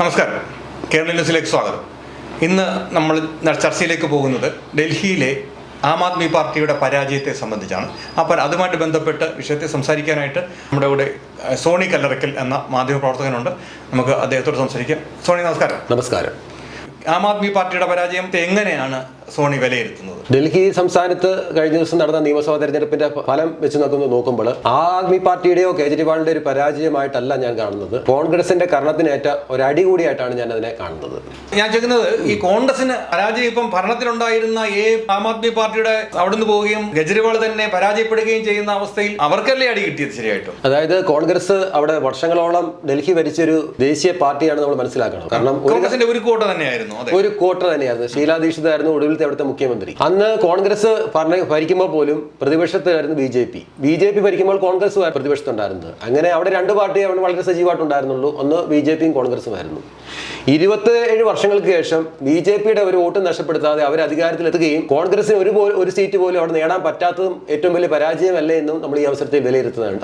നമസ്കാരം. കേരള ന്യൂസിലേക്ക് സ്വാഗതം. ഇന്ന് നമ്മൾ ചർച്ചയിലേക്ക് പോകുന്നത് ഡൽഹിയിലെ ആം ആദ്മി പാർട്ടിയുടെ പരാജയത്തെ സംബന്ധിച്ചാണ്. അപ്പോൾ അതുമായിട്ട് ബന്ധപ്പെട്ട് വിഷയത്തെ സംസാരിക്കാനായിട്ട് നമ്മുടെ കൂടെ സോണി കല്ലറക്കൽ എന്ന മാധ്യമപ്രവർത്തകനുണ്ട് നമുക്ക് അദ്ദേഹത്തോട് സംസാരിക്കാം. സോണി നമസ്കാരം. നമസ്കാരം. ആം ആദ്മി പാർട്ടിയുടെ പരാജയത്തെ എങ്ങനെയാണ് സോണി വിലയിരുത്തുന്നത്. ഡൽഹി സംസ്ഥാനത്ത് കഴിഞ്ഞ ദിവസം നടന്ന നിയമസഭാ തെരഞ്ഞെടുപ്പിന്റെ ഫലം വെച്ച് നോക്കുമ്പോൾ നോക്കുമ്പോൾ ആം ആദ്മി പാർട്ടിയുടെയോ കേജ്രിവാളിന്റെ ഒരു പരാജയമായിട്ടല്ല ഞാൻ കാണുന്നത്. കോൺഗ്രസിന്റെ കർണത്തിനേറ്റ ഒരു അടി കൂടിയായിട്ടാണ് ഞാൻ അതിനെ കാണുന്നത്. ഞാൻ ചോദിക്കുന്നത് ഈ കോൺഗ്രസിന് പരാജയം ഇപ്പം ഭരണത്തിലുണ്ടായിരുന്ന ഏ ആം ആദ്മി പാർട്ടിയുടെ അവിടുന്ന് പോവുകയും കെജ്രിവാൾ തന്നെ പരാജയപ്പെടുകയും ചെയ്യുന്ന അവസ്ഥയിൽ അവർക്കല്ലേ അടി കിട്ടിയത് ശരിയായിട്ടും? അതായത് കോൺഗ്രസ് അവിടെ വർഷങ്ങളോളം ഡൽഹി ഭരിച്ചൊരു ദേശീയ പാർട്ടിയാണ് നമ്മൾ മനസ്സിലാക്കണം. കാരണം ഒരു കോൺഗ്രസിന്റെ ഒരു കോട്ട തന്നെയായിരുന്നു ഒരു കോട്ട തന്നെയായിരുന്നു. ഷീലാ ദീക്ഷിതായിരുന്നു ഒടുവിലത്തെ അവിടുത്തെ മുഖ്യമന്ത്രി. അന്ന് കോൺഗ്രസ് ഭരിക്കുമ്പോൾ പോലും പ്രതിപക്ഷത്തായിരുന്നു B J P. B J P ഭരിക്കുമ്പോൾ കോൺഗ്രസ് പ്രതിപക്ഷത്തുണ്ടായിരുന്നത്. അങ്ങനെ അവിടെ രണ്ട് പാർട്ടി അവിടെ വളരെ സജീവമായിട്ടുണ്ടായിരുന്നുള്ളൂ. ഒന്ന് ബി ജെ പിയും കോൺഗ്രസുമായിരുന്നു ഇരുപത്തേഴ് വർഷങ്ങൾക്ക് ശേഷം ബി ജെ പിയുടെ ഒരു വോട്ട് നഷ്ടപ്പെടുത്താതെ അവർ അധികാരത്തിലെത്തുകയും കോൺഗ്രസിന് ഒരു ഒരു സീറ്റ് പോലും അവിടെ നേടാൻ പറ്റാത്തതും ഏറ്റവും വലിയ പരാജയമല്ലേ എന്നും നമ്മൾ ഈ അവസരത്തിൽ വിലയിരുത്തുന്നതാണ്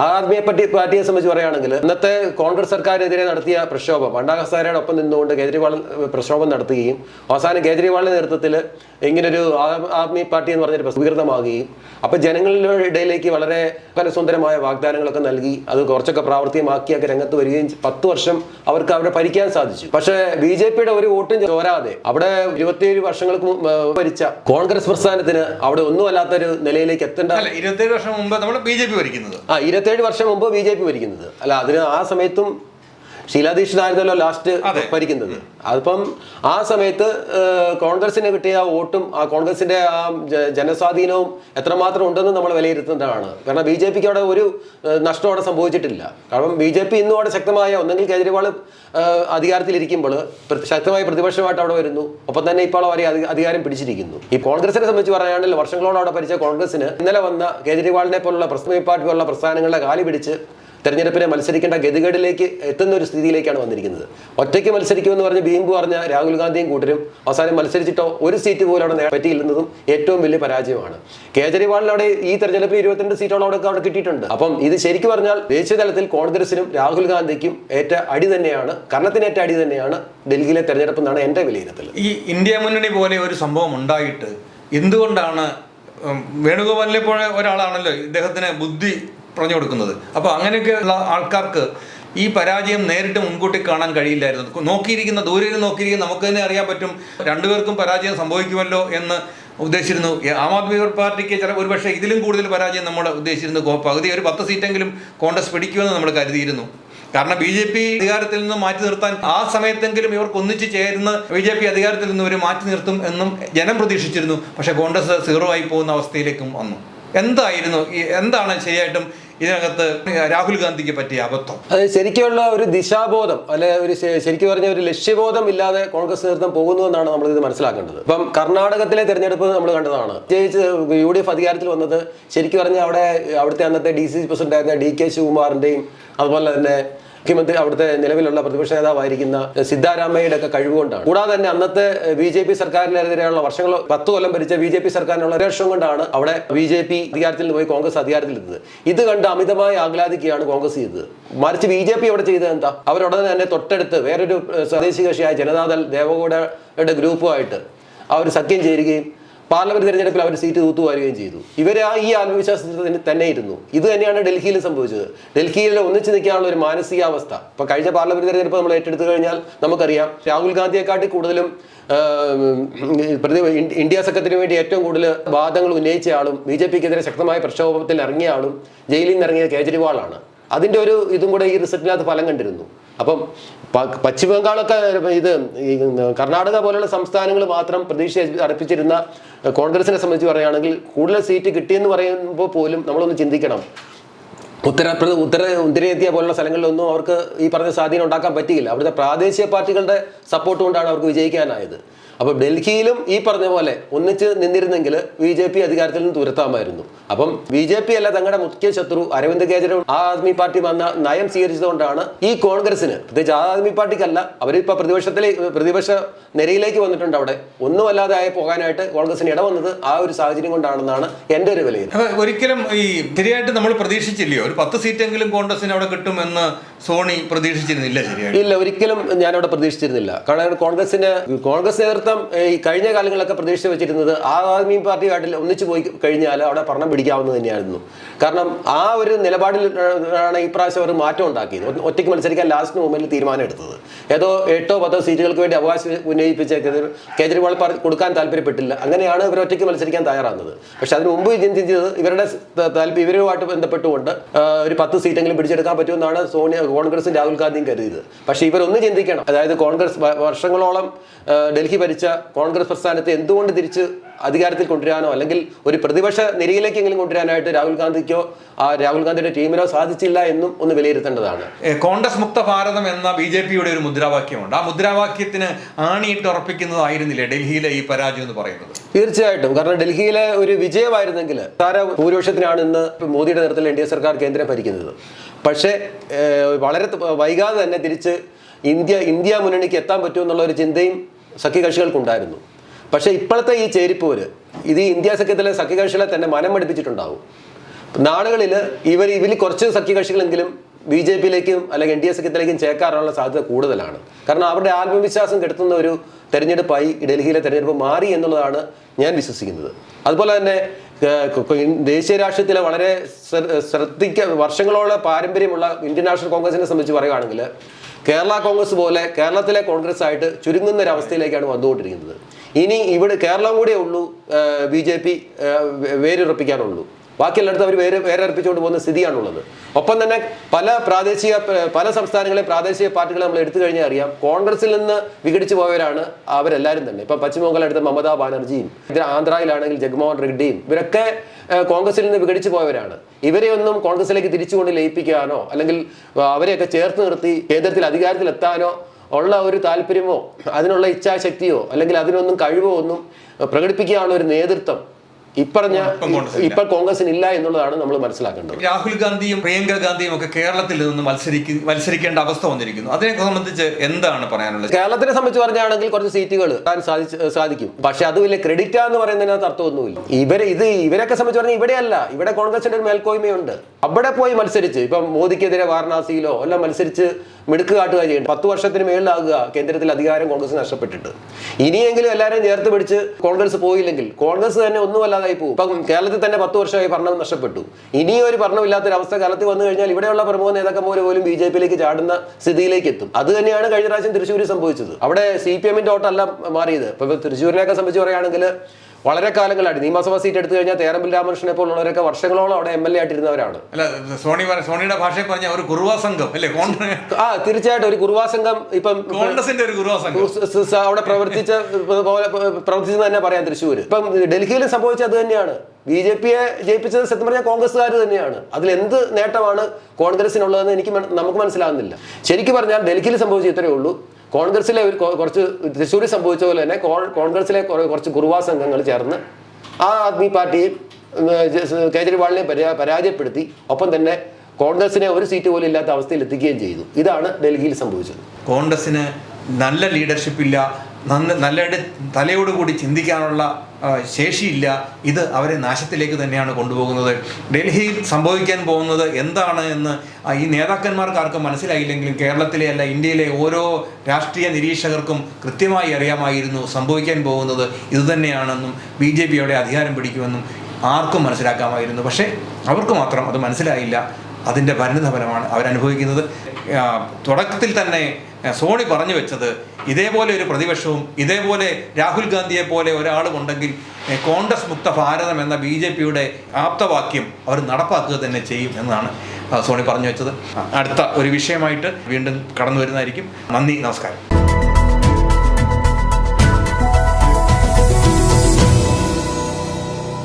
ആ ആദ്മിയെ പറ്റി പാർട്ടിയെ സംബന്ധിച്ച് പറയുകയാണെങ്കിൽ ഇന്നത്തെ കോൺഗ്രസ് സർക്കാരിനെതിരെ നടത്തിയ പ്രക്ഷോഭം ഒപ്പം നിന്നുകൊണ്ട് കേജ്രിവാൾ പ്രക്ഷോഭം നടത്തുകയും അവസാനം കേജ്രിവാളിന്റെ നേതൃത്വത്തിൽ ഇങ്ങനൊരു ആദ്മി പാർട്ടി എന്ന് പറഞ്ഞൊരു പ്രസിദ്ധീകൃതമാകുകയും അപ്പൊ ജനങ്ങളുടെ ഇടയിലേക്ക് വളരെ സുന്ദരമായ വാഗ്ദാനങ്ങളൊക്കെ നൽകി അത് കുറച്ചൊക്കെ പ്രാവർത്തികമാക്കിയൊക്കെ രംഗത്ത് വരികയും. പത്ത് വർഷം അവർക്ക് അവിടെ ഭരിക്കാൻ സാധിച്ചു പക്ഷേ ബി ജെ പിയുടെ ഒരു വോട്ടും ചോരാതെ അവിടെ ഇരുപത്തിയേഴ് വർഷങ്ങൾക്ക് ഭരിച്ച കോൺഗ്രസ് പ്രസ്ഥാനത്തിന് അവിടെ ഒന്നുമല്ലാത്തൊരു നിലയിലേക്ക് എത്തേണ്ട അല്ല ഇരുപത്തേഴ് വർഷം മുമ്പ് നമ്മൾ ബി ജെ പി ഭരിക്കുന്നത് ആ ഇരുപത്തേഴ് വർഷം മുമ്പ് ബി ജെ പി ഭരിക്കുന്നത് അല്ല അതിന് ആ സമയത്തും ഷീലാ ദീക്ഷിതായിരുന്നല്ലോ ലാസ്റ്റ്. ഭരിക്കുന്നത്. അതിപ്പം ആ സമയത്ത് കോൺഗ്രസിന് കിട്ടിയ വോട്ടും ആ കോൺഗ്രസിന്റെ ആ ജനസ്വാധീനവും എത്രമാത്രം ഉണ്ടെന്ന് നമ്മൾ വിലയിരുത്തേണ്ടതാണ് കാരണം ബി ജെ പിക്ക് അവിടെ ഒരു നഷ്ടം അവിടെ സംഭവിച്ചിട്ടില്ല. കാരണം ബി ജെ പി ഇന്നും അവിടെ ശക്തമായ ഒന്നെങ്കിൽ കേജ്രിവാൾ അധികാരത്തിലിരിക്കുമ്പോൾ ശക്തമായ പ്രതിപക്ഷമായിട്ട് അവിടെ വരുന്നു. ഒപ്പം തന്നെ ഇപ്പോൾ അവർ അധികാരം പിടിച്ചിരിക്കുന്നു. ഈ കോൺഗ്രസിനെ സംബന്ധിച്ച് പറയുകയാണെങ്കിൽ വർഷങ്ങളോളം അവിടെ ഭരിച്ച കോൺഗ്രസിന് ഇന്നലെ വന്ന കേജ്രിവാളിനെ പോലുള്ള പ്രസ്ഥാന പാർട്ടി പോലുള്ള പ്രസ്ഥാനങ്ങളുടെ കാലി പിടിച്ച് തെരഞ്ഞെടുപ്പിനെ മത്സരിക്കേണ്ട ഗതികേടിലേക്ക് എത്തുന്ന ഒരു സ്ഥിതിയിലേക്കാണ് വന്നിരിക്കുന്നത്. ഒറ്റയ്ക്ക് മത്സരിക്കുമെന്ന് പറഞ്ഞ് ബീമ്പു പറഞ്ഞ രാഹുൽ ഗാന്ധിയും കൂട്ടരും അവസാനം മത്സരിച്ചിട്ടോ ഒരു സീറ്റ് പോലും അവിടെ പറ്റിയില്ലെന്നതും ഏറ്റവും വലിയ പരാജയമാണ്. കേജ്രിവാളിന് അവിടെ ഈ തെരഞ്ഞെടുപ്പിൽ ഇരുപത്തിരണ്ട് സീറ്റോളം അവിടെ അവിടെ കിട്ടിയിട്ടുണ്ട്. അപ്പം ഇത് ശരിക്കും പറഞ്ഞാൽ ദേശീയ തലത്തിൽ കോൺഗ്രസിനും രാഹുൽ ഗാന്ധിക്കും ഏറ്റ അടി തന്നെയാണ് കർണത്തിനേറ്റ അടി തന്നെയാണ് ഡൽഹിയിലെ തെരഞ്ഞെടുപ്പ് എന്നാണ് എന്റെ വിലയിരുത്തൽ. ഈ ഇന്ത്യ മുന്നണി പോലെ ഒരു സംഭവം ഉണ്ടായിട്ട് എന്തുകൊണ്ടാണ് വേണുഗോപാലിനെ പോലെ ഒരാളാണല്ലോ ഇദ്ദേഹത്തിന് ബുദ്ധി പറഞ്ഞു കൊടുക്കുന്നത്. അപ്പോൾ അങ്ങനെയൊക്കെയുള്ള ആൾക്കാർക്ക് ഈ പരാജയം നേരിട്ട് മുൻകൂട്ടി കാണാൻ കഴിയില്ലായിരുന്നു. നോക്കിയിരിക്കുന്ന ദൂരെ നോക്കിയിരിക്കുന്ന നമുക്ക് തന്നെ അറിയാൻ പറ്റും രണ്ടുപേർക്കും പരാജയം സംഭവിക്കുമല്ലോ എന്ന് ഉദ്ദേശിച്ചിരുന്നു. ആം ആദ്മി പാർട്ടിക്ക് ചില ഒരുപക്ഷെ ഇതിലും കൂടുതൽ പരാജയം നമ്മൾ ഉദ്ദേശിച്ചിരുന്നു. പകുതി ഒരു പത്ത് സീറ്റെങ്കിലും കോൺഗ്രസ് പിടിക്കുമെന്ന് നമ്മൾ കരുതിയിരുന്നു. കാരണം ബി ജെ പി അധികാരത്തിൽ നിന്ന് മാറ്റി നിർത്താൻ ആ സമയത്തെങ്കിലും ഇവർക്ക് ഒന്നിച്ച് ചേരുന്ന ബി ജെ പി അധികാരത്തിൽ നിന്ന് ഇവർ മാറ്റി നിർത്തും എന്നും ജനം പ്രതീക്ഷിച്ചിരുന്നു. പക്ഷേ കോൺഗ്രസ് സീറോ ആയി പോകുന്ന അവസ്ഥയിലേക്കും വന്നു. എന്തായിരുന്നു എന്താണ് ശരിയായിട്ടും ഇതിനകത്ത് രാഹുൽ ഗാന്ധിക്ക് പറ്റിയ അബദ്ധം. ശരിക്കുള്ള ഒരു ദിശാബോധം അല്ലെ ഒരു ശരിക്കും പറഞ്ഞ ഒരു ലക്ഷ്യബോധം ഇല്ലാതെ കോൺഗ്രസ് നേതൃത്വം പോകുന്നു എന്നാണ് നമ്മൾ ഇത് മനസ്സിലാക്കേണ്ടത്. ഇപ്പം കർണാടകത്തിലെ തെരഞ്ഞെടുപ്പ് നമ്മൾ കണ്ടതാണ്. പ്രത്യേകിച്ച് യു ഡി എഫ് അധികാരത്തിൽ വന്നത് ശരിക്കും പറഞ്ഞാൽ അവിടെ അവിടുത്തെ അന്നത്തെ ഡി സി പ്രസിഡന്റ് ആയിരുന്ന ഡി കെ ശിവകുമാറിന്റെയും അതുപോലെ തന്നെ മുഖ്യമന്ത്രി അവിടുത്തെ നിലവിലുള്ള പ്രതിപക്ഷ നേതാവായിരിക്കുന്ന സിദ്ധാരാമയ്യയുടെ ഒക്കെ കഴിവുകൊണ്ടാണ്. കൂടാതെ തന്നെ അന്നത്തെ ബി ജെ പി സർക്കാരിനെതിരെയുള്ള വർഷങ്ങൾ പത്ത് കൊല്ലം ഭരിച്ച ബി ജെ പി സർക്കാരിനുള്ള ഒരു കൊണ്ടാണ് അവിടെ ബി ജെ പി അധികാരത്തിൽ നിന്ന് പോയി കോൺഗ്രസ് അധികാരത്തിലെത്തുന്നത് ഇത് കണ്ട് അമിതമായി ആഹ്ലാദിക്കുകയാണ് കോൺഗ്രസ് ചെയ്തത്. മറിച്ച് ബി ജെ പി അവിടെ ചെയ്തത് എന്താ? അവരുടനെ തന്നെ തൊട്ടടുത്ത് വേറൊരു സ്വദേശി കക്ഷിയായ ജനതാദൾ ദേവഗൌഡയുടെ ഗ്രൂപ്പുമായിട്ട് അവർ സഖ്യം ചേരുകയും പാർലമെന്റ് തെരഞ്ഞെടുപ്പിൽ അവർ സീറ്റ് തൂത്തുവാരുകയും ചെയ്തു. ഇവർ ആ ഈ ആത്മവിശ്വാസത്തിൽ തന്നെ- ഇരുന്നു ഇത് തന്നെയാണ് ഡൽഹിയിൽ സംഭവിച്ചത്. ഡൽഹിയിൽ ഒന്നിച്ചു നിൽക്കാനുള്ള ഒരു മാനസികാവസ്ഥ. ഇപ്പൊ കഴിഞ്ഞ പാർലമെന്റ് തെരഞ്ഞെടുപ്പ് നമ്മൾ ഏറ്റെടുത്തു കഴിഞ്ഞാൽ നമുക്കറിയാം രാഹുൽ ഗാന്ധിയെക്കാട്ടി കൂടുതലും പ്രതി ഇന്ത്യ സഖ്യത്തിന് വേണ്ടി ഏറ്റവും കൂടുതൽ വാദങ്ങൾ ഉന്നയിച്ച ആളും ബി ജെ പിക്കെതിരെ ശക്തമായ പ്രക്ഷോഭത്തിൽ ഇറങ്ങിയ ആളും ജയിലിൽ നിന്ന് ഇറങ്ങിയ കേജ്രിവാളാണ്. അതിന്റെ ഒരു ഇതും കൂടെ ഈ റിസൾട്ടിനകത്ത് ഫലം കണ്ടിരുന്നു. അപ്പം പശ്ചിമ ബംഗാളൊക്കെ ഇത് ഈ കർണാടക പോലുള്ള സംസ്ഥാനങ്ങൾ മാത്രം പ്രതീക്ഷ അർപ്പിച്ചിരുന്ന കോൺഗ്രസിനെ സംബന്ധിച്ച് പറയുകയാണെങ്കിൽ കൂടുതൽ സീറ്റ് കിട്ടിയെന്ന് പറയുമ്പോൾ പോലും നമ്മളൊന്ന് ചിന്തിക്കണം. ഉത്തര ഉത്തര ഉത്തരേന്ത്യ പോലുള്ള സ്ഥലങ്ങളിലൊന്നും അവർക്ക് ഈ പറഞ്ഞ സ്വാധീനം ഉണ്ടാക്കാൻ പറ്റിയില്ല. അവിടുത്തെ പ്രാദേശിക പാർട്ടികളുടെ സപ്പോർട്ട് കൊണ്ടാണ് അവർക്ക് വിജയിക്കാനായത്. അപ്പോൾ ഡൽഹിയിലും ഈ പറഞ്ഞ പോലെ ഒന്നിച്ച് നിന്നിരുന്നെങ്കിൽ ബി ജെ പി അധികാരത്തിൽ നിന്ന് തുരത്താമായിരുന്നു. അപ്പം ബി ജെ പി അല്ല തങ്ങളുടെ മുഖ്യ ശത്രു അരവിന്ദ് കെജ്രിവാൾ ആം ആദ്മി പാർട്ടി വന്ന നയം സ്വീകരിച്ചതുകൊണ്ടാണ് ഈ കോൺഗ്രസിന് പ്രത്യേകിച്ച് ആം ആദ്മി പാർട്ടിക്കല്ല അവരിപ്പോൾ പ്രതിപക്ഷത്തിലെ പ്രതിപക്ഷ നിരയിലേക്ക് വന്നിട്ടുണ്ട് അവിടെ. ഒന്നുമല്ലാതെ ആയി പോകാനായിട്ട് കോൺഗ്രസിന് ഇടവന്നത് ആ ഒരു സാഹചര്യം കൊണ്ടാണെന്നാണ് എന്റെ ഒരു വിലയിൽ ഒരിക്കലും ഈ ശരിയായിട്ട് നമ്മൾ പ്രതീക്ഷിച്ചില്ലയോ? ഒരു പത്ത് സീറ്റെങ്കിലും കോൺഗ്രസിന് അവിടെ കിട്ടുമെന്ന് സോണി പ്രതീക്ഷിച്ചിരുന്നില്ല ഇല്ല ഒരിക്കലും ഞാനവിടെ പ്രതീക്ഷിച്ചിരുന്നില്ല. കാരണം കോൺഗ്രസിന് കോൺഗ്രസ് നേതൃത്വം ഏഹ്, ഈ കഴിഞ്ഞ കാലങ്ങളിലൊക്കെ പ്രതീക്ഷിച്ച് വെച്ചിരുന്നത് ആ ആദ്മി പാർട്ടിയായിട്ട് ഒന്നിച്ചു പോയി കഴിഞ്ഞാൽ അവിടെ ഭരണം പിടിക്കാവുന്നത് തന്നെയായിരുന്നു. കാരണം ആ ഒരു നിലപാടിൽ ആണ് ഈ പ്രാവശ്യം അവർ മാറ്റം ഉണ്ടാക്കിയത്. ഒറ്റയ്ക്ക് മത്സരിക്കാൻ ലാസ്റ്റ് മൂമെന്റിൽ തീരുമാനം എടുത്തത്. ഏതോ എട്ടോ പത്തോ സീറ്റുകൾക്ക് വേണ്ടി അവകാശം ഉന്നയിപ്പിച്ച കേജ്രിവാൾ പറ കൊടുക്കാൻ താല്പര്യപ്പെട്ടില്ല. അങ്ങനെയാണ് ഇവർ ഒറ്റയ്ക്ക് മത്സരിക്കാൻ തയ്യാറാകുന്നത്. പക്ഷെ അതിന് മുമ്പ് ചിന്തിച്ചത് ഇവരുടെ താല്പര്യം ഇവരുമായിട്ട് ബന്ധപ്പെട്ടുകൊണ്ട് ഒരു പത്ത് സീറ്റെങ്കിലും പിടിച്ചെടുക്കാൻ പറ്റുമെന്നാണ് സോണിയ കോൺഗ്രസും രാഹുൽ ഗാന്ധിയും കരുതിയത്. പക്ഷേ ഇവരൊന്ന് ചിന്തിക്കണം. അതായത് കോൺഗ്രസ് വർഷങ്ങളോളം ഡൽഹി ഭരിച്ച കോൺഗ്രസ് പ്രസ്ഥാനത്തെ എന്തുകൊണ്ട് തിരിച്ച് അധികാരത്തിൽ കൊണ്ടുവരാനോ അല്ലെങ്കിൽ ഒരു പ്രതിപക്ഷ നിരയിലേക്കെങ്കിലും കൊണ്ടുവരാനായിട്ട് രാഹുൽ ഗാന്ധിക്കോ ആ രാഹുൽ ഗാന്ധിയുടെ ടീമിനോ സാധിച്ചില്ല എന്നും ഒന്ന് വിലയിരുത്തേണ്ടതാണ്. കോൺഗ്രസ് മുക്ത ഭാരതം എന്ന ബി ജെ പിയുടെ ഒരു മുദ്രാവാക്യമുണ്ട്. ആ മുദ്രാവാക്യത്തിന് ആണിയിട്ട് ഉറപ്പിക്കുന്നതായിരുന്നില്ലേ ഡൽഹിയിലെ ഈ പരാജയം എന്ന് പറയുന്നത്? തീർച്ചയായിട്ടും. കാരണം ഡൽഹിയിലെ ഒരു വിജയമായിരുന്നെങ്കിൽ താര ഭൂരിപക്ഷത്തിനാണ് ഇന്ന് മോദിയുടെ നേതൃത്വത്തിൽ എൻ ഡി എ സർക്കാർ കേന്ദ്രം ഭരിക്കുന്നത്. പക്ഷേ വളരെ വൈകാതെ തന്നെ തിരിച്ച് ഇന്ത്യ ഇന്ത്യ മുന്നണിക്ക് എത്താൻ പറ്റുമെന്നുള്ള ഒരു ചിന്തയും സഖ്യകക്ഷികൾക്കുണ്ടായിരുന്നു. പക്ഷേ ഇപ്പോഴത്തെ ഈ ചേരിപ്പോര് ഇത് ഈ ഇന്ത്യ സഖ്യത്തിലെ സഖ്യകക്ഷികളെ തന്നെ മനം പഠിപ്പിച്ചിട്ടുണ്ടാവും. നാളുകളിൽ ഇവർ ഇവർ കുറച്ച് സഖ്യകക്ഷികളെങ്കിലും ബി ജെ പിയിലേക്കും അല്ലെങ്കിൽ എൻ ഡി എ സഖ്യത്തിലേക്കും ചേക്കാറുള്ള സാധ്യത കൂടുതലാണ്. കാരണം അവരുടെ ആത്മവിശ്വാസം കെടുത്തുന്ന ഒരു തെരഞ്ഞെടുപ്പായി ഡൽഹിയിലെ തെരഞ്ഞെടുപ്പ് മാറി എന്നുള്ളതാണ് ഞാൻ വിശ്വസിക്കുന്നത്. അതുപോലെ തന്നെ ദേശീയ രാഷ്ട്രീയത്തിലെ വളരെ ശ്രദ്ധിക്ക വർഷങ്ങളോളം പാരമ്പര്യമുള്ള ഇന്ത്യൻ നാഷണൽ കോൺഗ്രസിനെ സംബന്ധിച്ച് പറയുകയാണെങ്കിൽ കേരള കോൺഗ്രസ് പോലെ കേരളത്തിലെ കോൺഗ്രസ് ആയിട്ട് ചുരുങ്ങുന്ന ഒരു അവസ്ഥയിലേക്കാണ് വന്നുകൊണ്ടിരിക്കുന്നത്. ഇനി ഇവിടെ കേരളം കൂടെ ഉള്ളൂ ബി ജെ പി വേരുറപ്പിക്കാനുള്ളൂ. ബാക്കിയെല്ലായിടത്തും അവർ വേറെ വേറെ അർപ്പിച്ചുകൊണ്ട് പോകുന്ന സ്ഥിതിയാണുള്ളത്. ഒപ്പം തന്നെ പല പ്രാദേശിക പല സംസ്ഥാനങ്ങളെ പ്രാദേശിക പാർട്ടികളെ നമ്മൾ എടുത്തു കഴിഞ്ഞാൽ അറിയാം. കോൺഗ്രസിൽ നിന്ന് വിഘടിച്ചു പോയവരാണ് അവരെല്ലാവരും തന്നെ. ഇപ്പം പശ്ചിമബംഗാൾ എടുത്ത മമതാ ബാനർജിയും ആന്ധ്രയിലാണെങ്കിൽ ജഗ്മോഹൻ റെഡ്ഡിയും ഇവരൊക്കെ കോൺഗ്രസിൽ നിന്ന് വിഘടിച്ചു പോയവരാണ്. ഇവരെ ഒന്നും കോൺഗ്രസിലേക്ക് തിരിച്ചുകൊണ്ട് ലയിപ്പിക്കാനോ അല്ലെങ്കിൽ അവരെയൊക്കെ ചേർത്ത് നിർത്തി കേന്ദ്രത്തിൽ അധികാരത്തിലെത്താനോ ഉള്ള ഒരു താല്പര്യമോ അതിനുള്ള ഇച്ഛാശക്തിയോ അല്ലെങ്കിൽ അതിനൊന്നും കഴിവോ ഒന്നും പ്രകടിപ്പിക്കാനുള്ള ഒരു നേതൃത്വം ഇപ്പറഞ്ഞ ഇപ്പം കോൺഗ്രസിന് ഇല്ല എന്നുള്ളതാണ് നമ്മൾ മനസ്സിലാക്കേണ്ടത്. രാഹുൽ ഗാന്ധിയും പ്രിയങ്ക ഗാന്ധിയും ഒക്കെ കേരളത്തിൽ നിന്ന് മത്സരിക്ക മത്സരിക്കേണ്ട അവസ്ഥ വന്നിരിക്കുന്നു. അതിനെ സംബന്ധിച്ച് എന്താണ് പറയാനുള്ളത്? കേരളത്തിനെ സംബന്ധിച്ച് പറഞ്ഞാണെങ്കിൽ കുറച്ച് സീറ്റുകൾ താൻ സാധിക്കും. പക്ഷെ അത് വലിയ ക്രെഡിറ്റ് എന്ന് പറയുന്നതിനകത്ത് അർത്ഥമൊന്നുമില്ല. ഇവരെ ഇത് ഇവരൊക്കെ സംബന്ധിച്ച് പറഞ്ഞാൽ ഇവിടെയല്ല. ഇവിടെ കോൺഗ്രസിന്റെ ഒരു മേൽക്കോയ്മയുണ്ട്. അവിടെ പോയി മത്സരിച്ച് ഇപ്പം മോദിക്കെതിരെ വാരണാസിയിലോ എല്ലാം മത്സരിച്ച് മിടുക്ക് കാട്ടുക ചെയ്യേണ്ടത് പത്ത് വർഷത്തിന് മേളിലാകുക കേന്ദ്രത്തിൽ അധികാരം കോൺഗ്രസ് നഷ്ടപ്പെട്ടിട്ട്. ഇനിയെങ്കിലും എല്ലാവരെയും ചേർത്ത് പിടിച്ച് കോൺഗ്രസ് പോയില്ലെങ്കിൽ കോൺഗ്രസ് തന്നെ ഒന്നുമല്ലാതായി പോകും ഇപ്പം കേരളത്തിൽ തന്നെ പത്ത് വർഷമായി ഭരണം നഷ്ടപ്പെട്ടു. ഇനിയും ഒരു ഭരണമില്ലാത്തൊരവസ്ഥ കാലത്ത് വന്നു കഴിഞ്ഞാൽ ഇവിടെയുള്ള പ്രമുഖ നേതാക്കന്മാർ പോലും ബി ജെ പിയിലേക്ക് ചാടുന്ന സ്ഥിതിയിലേക്ക് എത്തും. അത് തന്നെയാണ് കഴിഞ്ഞ പ്രാവശ്യം തൃശ്ശൂരിൽ സംഭവിച്ചത്. അവിടെ സി പി എമ്മിന്റെ ഓട്ടല്ല മാറിയത്. ഇപ്പൊ തൃശ്ശൂരിനെയൊക്കെ സംബന്ധിച്ച് പറയുകയാണെങ്കിൽ വളരെ കാലങ്ങളായിട്ട്. നിയമസഭാ സീറ്റ് എടുത്തു കഴിഞ്ഞാൽ തേരമ്പിൽ രാമകൃഷ്ണനെ പോലുള്ളവരൊക്കെ വർഷങ്ങളോളം അവിടെ എം എൽ എ ആയിട്ടിരുന്നവരാണ്. അല്ല സോണി സോണിയുടെ ഭാഷയിൽ പറഞ്ഞ ഒരു കുറുവാ സംഘം അല്ലേ? കോൺഗ്രസ് ആ തീർച്ചയായിട്ടും ഒരു കുറുവാ സംഘം ഇപ്പം കോൺഗ്രസിന്റെ ഒരു കുറുവാ സംഘം. അവിടെ പ്രവർത്തിച്ച പോലെ പ്രവർത്തിച്ചെന്ന് തന്നെ പറയാം തൃശ്ശൂർ ഇപ്പം ഡൽഹിയിൽ സംഭവിച്ചത് അത് തന്നെയാണ്. ബി ജെ പിയെ ജയിപ്പിച്ചത് സത്യം പറഞ്ഞാൽ കോൺഗ്രസ്സുകാർ തന്നെയാണ്. അതിൽ എന്ത് നേട്ടമാണ് കോൺഗ്രസിനുള്ളതെന്ന് എനിക്ക് നമുക്ക് മനസ്സിലാകുന്നില്ല ശരിക്കും പറഞ്ഞാൽ ഡൽഹിയിൽ സംഭവിച്ച ഇത്രയേ ഉള്ളൂ. കോൺഗ്രസിലെ ഒരു കുറച്ച് തൃശ്ശൂരിൽ സംഭവിച്ച പോലെ തന്നെ കോൺഗ്രസിലെ കുറച്ച് കുറുവാ സംഘങ്ങൾ ചേർന്ന് ആ ആദ്മി പാർട്ടിയെ കേജ്രിവാളിനെ പരാജയപ്പെടുത്തി ഒപ്പം തന്നെ കോൺഗ്രസിനെ ഒരു സീറ്റ് പോലും ഇല്ലാത്ത അവസ്ഥയിൽ എത്തിക്കുകയും ചെയ്തു. ഇതാണ് ഡൽഹിയിൽ സംഭവിച്ചത്. കോൺഗ്രസിന് നല്ല ലീഡർഷിപ്പ് ഇല്ല. നന്ന നല്ലതായിട്ട് തലയോടുകൂടി ചിന്തിക്കാനുള്ള ശേഷിയില്ല. ഇത് അവരെ നാശത്തിലേക്ക് തന്നെയാണ് കൊണ്ടുപോകുന്നത്. ഡൽഹിയിൽ സംഭവിക്കാൻ പോകുന്നത് എന്താണ് എന്ന് ഈ നേതാക്കന്മാർക്ക് ആർക്കും മനസ്സിലായില്ലെങ്കിലും കേരളത്തിലെ അല്ല ഇന്ത്യയിലെ ഓരോ രാഷ്ട്രീയ നിരീക്ഷകർക്കും കൃത്യമായി അറിയാമായിരുന്നു സംഭവിക്കാൻ പോകുന്നത്. ഇതുതന്നെയാണെന്നും ബി ജെ പി അവിടെ അധികാരം പിടിക്കുമെന്നും ആർക്കും മനസ്സിലാക്കാമായിരുന്നു. പക്ഷേ അവർക്ക് മാത്രം അത് മനസ്സിലായില്ല. അതിന്റെ പരിണിതഫലമാണ് അവരനുഭവിക്കുന്നത്. തുടക്കത്തിൽ തന്നെ സോണി പറഞ്ഞു വെച്ചത് ഇതേപോലെ ഒരു പ്രതിപക്ഷവും ഇതേപോലെ രാഹുൽ ഗാന്ധിയെ പോലെ ഒരാളും ഉണ്ടെങ്കിൽ കോൺഗ്രസ് മുക്ത ഭാരതം എന്ന ബി ജെ പിയുടെ ആപ്തവാക്യം അവർ നടപ്പാക്കുക തന്നെ ചെയ്യും എന്നാണ് സോണി പറഞ്ഞു വെച്ചത്. അടുത്ത ഒരു വിഷയമായിട്ട് വീണ്ടും കടന്നു വരുന്നതായിരിക്കും നന്ദി നമസ്കാരം.